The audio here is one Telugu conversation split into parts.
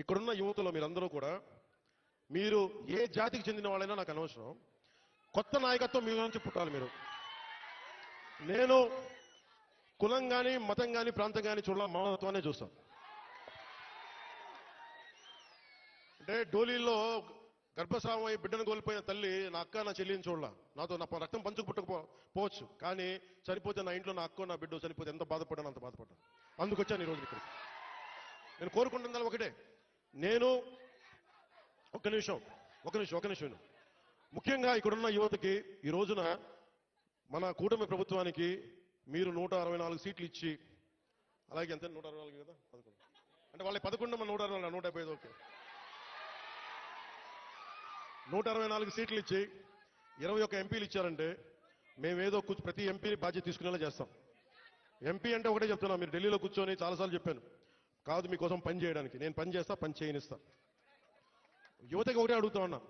ఇక్కడున్న యువతలో మీరందరూ కూడా మీరు ఏ జాతికి చెందిన వాళ్ళైనా నాకు అనవసరం. కొత్త నాయకత్వం మీ నుంచి పుట్టాలి మీరు. నేను కులం కానీ మతం కానీ ప్రాంతం కానీ చూడాల మానవత్వాన్ని చూస్తాను అంటే డోలీలో గర్భస్రావం అయి బిడ్డను కోల్పోయిన తల్లి నా అక్క నా చెల్లిని చూడాల. నాతో నా రక్తం పంచుకు పుట్టకపో పోవచ్చు. కానీ చనిపోతే నా ఇంట్లో నా అక్క నా బిడ్డ చనిపోతే ఎంత బాధపడ్డాను అంత బాధపడ్డాను అందుకొచ్చాను ఈరోజు ఇక్కడికి. నేను కోరుకుంటున్నాను ఒకటే. నేను ఒక్క నిమిషం ఒక నిమిషం ఒక నిమిషం. ముఖ్యంగా ఇక్కడున్న యువతకి ఈ రోజున మన కూటమి ప్రభుత్వానికి మీరు నూట అరవై నాలుగు సీట్లు ఇచ్చి అలాగే ఎంత నూట అరవై నాలుగు కదా? పదకొండు. అంటే వాళ్ళకి పదకొండు మన నూట అరవై నాలుగు నూట డెబ్బై ఐదు ఓకే. నూట అరవై నాలుగు సీట్లు ఇచ్చి ఇరవై ఒక్క ఎంపీలు ఇచ్చారంటే మేమేదో కూర్చు ప్రతి ఎంపీ బాధ్యత తీసుకునేలా చేస్తాం. ఎంపీ అంటే ఒకటే చెప్తున్నా మీరు ఢిల్లీలో కూర్చొని చాలాసార్లు చెప్పాను. కాదు మీకోసం పని చేయడానికి. నేను పని చేస్తా పని చేయనిస్తా. యువతకి ఒకటే అడుగుతా ఉన్నా.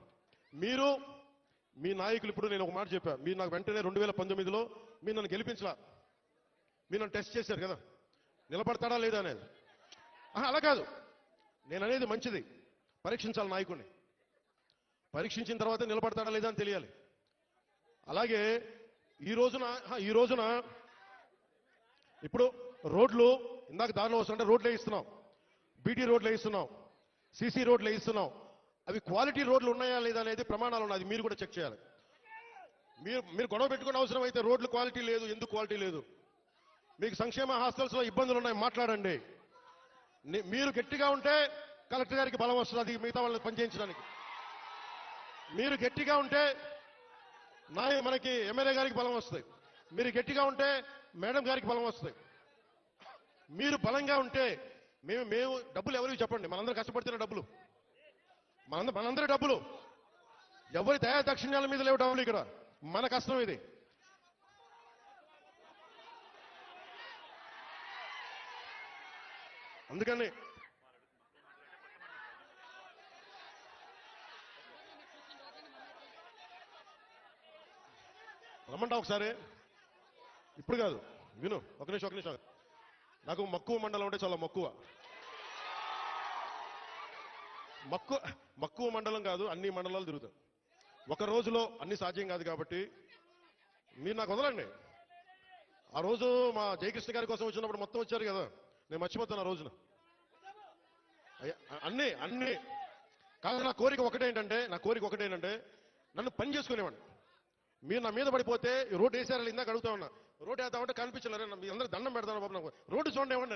మీరు మీ నాయకులు ఇప్పుడు నేను ఒక మాట చెప్పా. మీరు నాకు వెంటనే రెండు వేల పంతొమ్మిదిలో మీరు నన్ను గెలిపించలా. మీరు నన్ను టెస్ట్ చేశారు కదా. నిలబడతాడా లేదా అనేది. ఆహా, అలా కాదు. నేను అనేది మంచిది. పరీక్షించాలి నాయకుడిని. పరీక్షించిన తర్వాత నిలబడతాడా లేదా అని తెలియాలి. అలాగే ఈ రోజున ఈ రోజున ఇప్పుడు రోడ్లు ఇందాక దారిలో వస్తుంటే రోడ్లు వేయిస్తున్నాం బీటీ రోడ్లు వేయిస్తున్నాం సీసీ రోడ్లు వేయిస్తున్నాం అవి క్వాలిటీ రోడ్లు ఉన్నాయా లేదా అనేది ప్రమాణాలు ఉన్నాయి. అది మీరు కూడా చెక్ చేయాలి. మీరు మీరు గొడవ పెట్టుకునే అవసరం అయితే రోడ్లు క్వాలిటీ లేదు ఎందుకు క్వాలిటీ లేదు? మీకు సంక్షేమ హాస్టల్స్లో ఇబ్బందులు ఉన్నాయి మాట్లాడండి. మీరు గట్టిగా ఉంటే కలెక్టర్ గారికి బలం వస్తుంది అది మిగతా వాళ్ళని పనిచేయించడానికి. మీరు గట్టిగా ఉంటే నాయ మనకి ఎమ్మెల్యే గారికి బలం వస్తుంది. మీరు గట్టిగా ఉంటే మేడం గారికి బలం వస్తుంది. మీరు బలంగా ఉంటే మేము మేము డబ్బులు ఎవరికి చెప్పండి? మనందరూ కష్టపడుతున్న డబ్బులు. మనంద మనందరి డబ్బులు. ఎవరి దయా దక్షిణాల మీద లేవు డబ్బులు ఇక్కడ. మన కష్టం ఇది. అందుకని రమ్మంటా ఒకసారి? ఇప్పుడు కాదు. విను. ఒక నిమిషం ఒక నిమిషం. నాకు మక్కువ మండలం అంటే చాలా మక్కువ. మక్కువ మక్కువ మండలం కాదు అన్ని మండలాలు తిరుగుతాం. ఒక రోజులో అన్ని సాధ్యం కాదు కాబట్టి మీరు నాకు వదలండి. ఆ రోజు మా జయకృష్ణ గారి కోసం వచ్చినప్పుడు మొత్తం వచ్చారు కదా. నేను మర్చిపోతాను ఆ రోజున. అయ్య, అన్ని అన్ని. కాదు నా కోరిక ఒకటేంటంటే నా కోరిక ఒకటేంటంటే నన్ను పని చేసుకునేవాడిని. మీరు నా మీద పడిపోతే రోడ్డు వేసారా ఇందాక అడుగుతా ఉన్నా. రోడ్డు వేద్దామంటే కనిపించలేరు. మీ అందరూ దండం పెడతాను బాబు నాకు? రోడ్డు చూడండి ఇవ్వండి